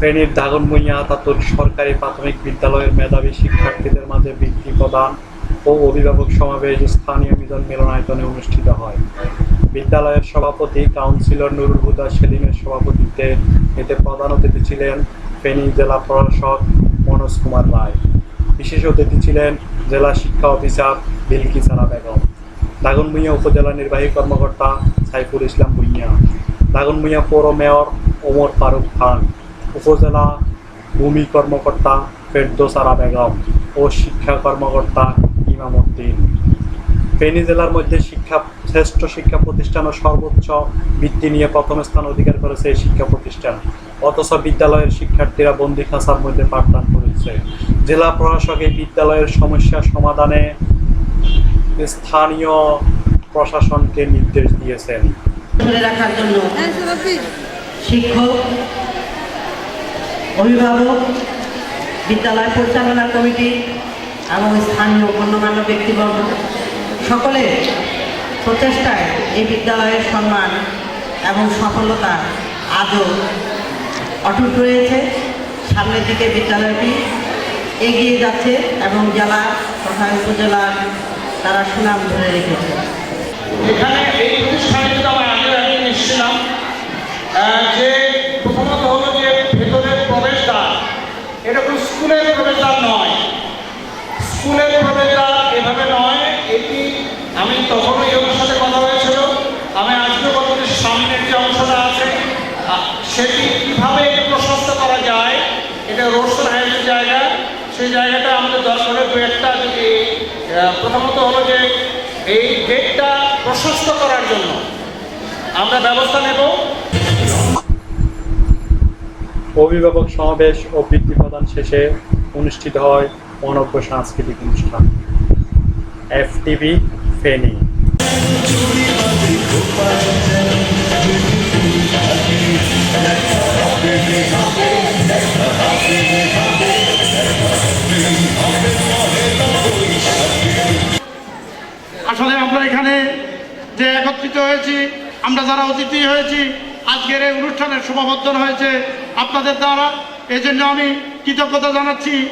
ফেনীর দাগনভূঞা আতাতুর সরকারি প্রাথমিক বিদ্যালয়ের মেধাবী শিক্ষার্থীদের মাঝে বৃত্তি প্রদান ও অভিভাবক সমাবেশ স্থানীয় মিলন মিলনায়তনে অনুষ্ঠিত হয়। বিদ্যালয়ের সভাপতি কাউন্সিলর নুরুল হুদা সেলিমের সভাপতিত্বে এতে প্রধান অতিথি ছিলেন ফেনী জেলা প্রশাসক মনোজ কুমার রায়। বিশেষ অতিথি ছিলেন জেলা শিক্ষা অফিসার বিলকিসারা বেগম। দাগনভূঞা উপজেলা নির্বাহী কর্মকর্তা সাইফুল ইসলাম ভুইয়া দাগনভূঞা পৌর মেয়র ওমর ফারুক খান। উপজেলা ভূমি কর্মকর্তা ফেরদোসারা বেগম ও শিক্ষা কর্মকর্তা ইমাম উদ্দিন ফেনী জেলার মধ্যে শিক্ষা শ্রেষ্ঠ শিক্ষা প্রতিষ্ঠান ও সর্বোচ্চ বৃত্তি নিয়ে প্রথম স্থান অধিকার করেছে এই শিক্ষা প্রতিষ্ঠান। অথচ বিদ্যালয়ের শিক্ষার্থীরা বন্দি খাঁচার মধ্যে পাঠদান করেছে। জেলা প্রশাসক এই বিদ্যালয়ের সমস্যা সমাধানে স্থানীয় প্রশাসনকে নির্দেশ দিয়েছেন। রাখার জন্য শিক্ষক অভিভাবক, বিদ্যালয় পরিচালনা কমিটি এবং স্থানীয় গণ্যমান্য ব্যক্তিবর্গ সকলের প্রচেষ্টায় এই বিদ্যালয়ের সম্মান এবং সফলতা আজও অটুট রয়েছে। সামনের দিকে বিদ্যালয়টি এগিয়ে যাচ্ছে এবং জেলা তথা উপজেলার তারা সুনাম ধরে রেখেছে। এখানে এই প্রতিষ্ঠানে কিন্তু আমরা আগেও একদিন এসেছিলাম আহ, যে প্রথমত হলো যে ভেতরের প্রবেশদ্বার এটা কোনো স্কুলের প্রবেশদ্বার নয়। স্কুলের প্রবেশদ্বার এভাবে নয়, এটি আমি তখনও এই সাথে কথা হয়েছিল। আমি আজকে বলব যে সামনের যে অংশটা আছে সেটি কীভাবে প্রশস্ত করা যায়, এটা রোডসোর হাইওয়ের জায়গা, সেই জায়গাটা আমাদের দরকারের দু একটা যদি প্রথমত হলো যে এই গেটটা প্রশস্ত করার জন্য আমরা ব্যবস্থা নেব। অভিভাবক সমাবেশ ও বৃত্তি প্রদান শেষে অনুষ্ঠিত হয় অনব্য সাংস্কৃতিক অনুষ্ঠান। এফটিভি, ফেনী। আসলে আমরা এখানে যে একত্রিত হয়েছি, আমরা যারা অতিথি হয়েছি আজকের এই অনুষ্ঠানের সমাবর্তন হয়েছে আপনাদের দ্বারা। এজন্য আমি কৃতজ্ঞতা জানাচ্ছি।